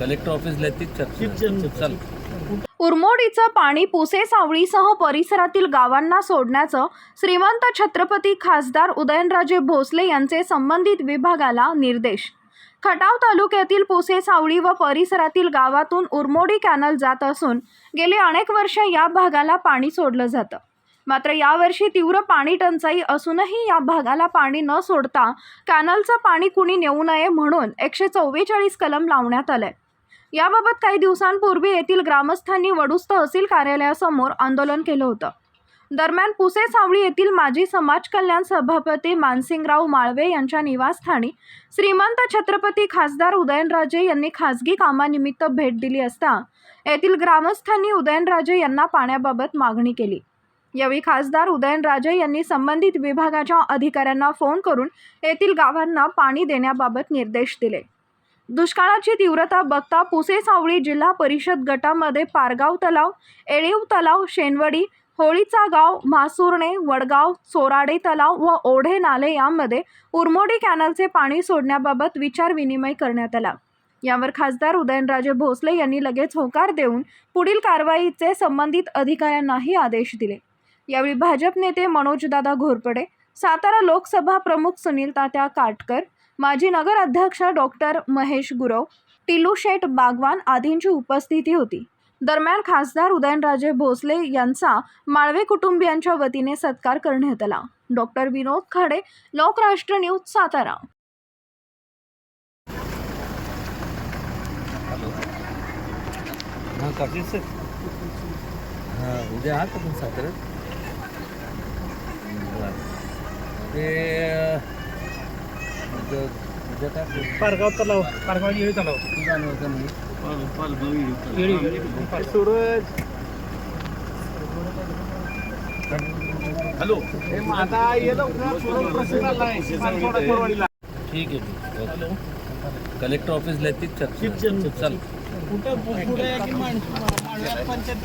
Collector ऑफिसला तीच चर्चा. चल. उरमोडीचं पाणी पुसे सावळीसह परिसरातील गावांना सोडण्याचं श्रीमंत छत्रपती खासदार उदयनराजे भोसले यांचे संबंधित विभागाला निर्देश. खटाव तालुक्यातील पुसे सावळी व परिसरातील गावातून उरमोडी कॅनल जात असून गेली अनेक वर्ष या भागाला पाणी सोडलं जातं. मात्र यावर्षी तीव्र पाणी टंचाई असूनही या भागाला पाणी न सोडता कॅनलचं पाणी कुणी नेऊ नये म्हणून एकशे चव्वेचाळीस कलम लावण्यात आलंय. याबाबत काही दिवसांपूर्वी येथील ग्रामस्थांनी वडूज तहसील कार्यालयासमोर आंदोलन केलं होतं. दरम्यान पुसे सावळी येथील माजी समाज कल्याण सभापती मानसिंगराव माळवे यांच्या निवासस्थानी श्रीमंत छत्रपती खासदार उदयनराजे यांनी खासगी कामानिमित्त भेट दिली असता येथील ग्रामस्थांनी उदयनराजे यांना पाण्याबाबत मागणी केली. यावेळी खासदार उदयनराजे यांनी संबंधित विभागाच्या अधिकाऱ्यांना फोन करून येथील गावांना पाणी देण्याबाबत निर्देश दिले. दुष्काळाची तीव्रता बघता पुसे सावळी जिल्हा परिषद गटामध्ये पारगाव तलाव एळीव तलाव शेनवडी होळीचा गाव म्हासुर्णे वडगाव चोराडे तलाव व ओढे नाले यामध्ये उरमोडी कॅनलचे पाणी सोडण्याबाबत विचारविनिमय करण्यात आला. यावर खासदार उदयनराजे भोसले यांनी लगेच होकार देऊन पुढील कारवाईचे संबंधित अधिकाऱ्यांनाही आदेश दिले. यावेळी भाजप नेते मनोजदादा घोरपडे सातारा लोकसभा प्रमुख सुनील तात्या काटकर माजी नगर अध्यक्ष डॉक्टर महेश गुरव टिलू शेठ बागवान आदींची उपस्थिती होती. दरम्यान खासदार उदयनराजे भोसले यांचा माळवे कुटुंबियांच्या वतीने सत्कार करण्यात आला. Doctor Vinod Khade Lokrashtra news Satara. उद्या आहात का पण बरं ते पारगाव तलाव पारगाव येळी तलाव सूरज. हॅलो. हे कोरवाडीला ठीक आहे ओके कलेक्टर ऑफिसला तीच चर्चा. चल. कुठं पंचायत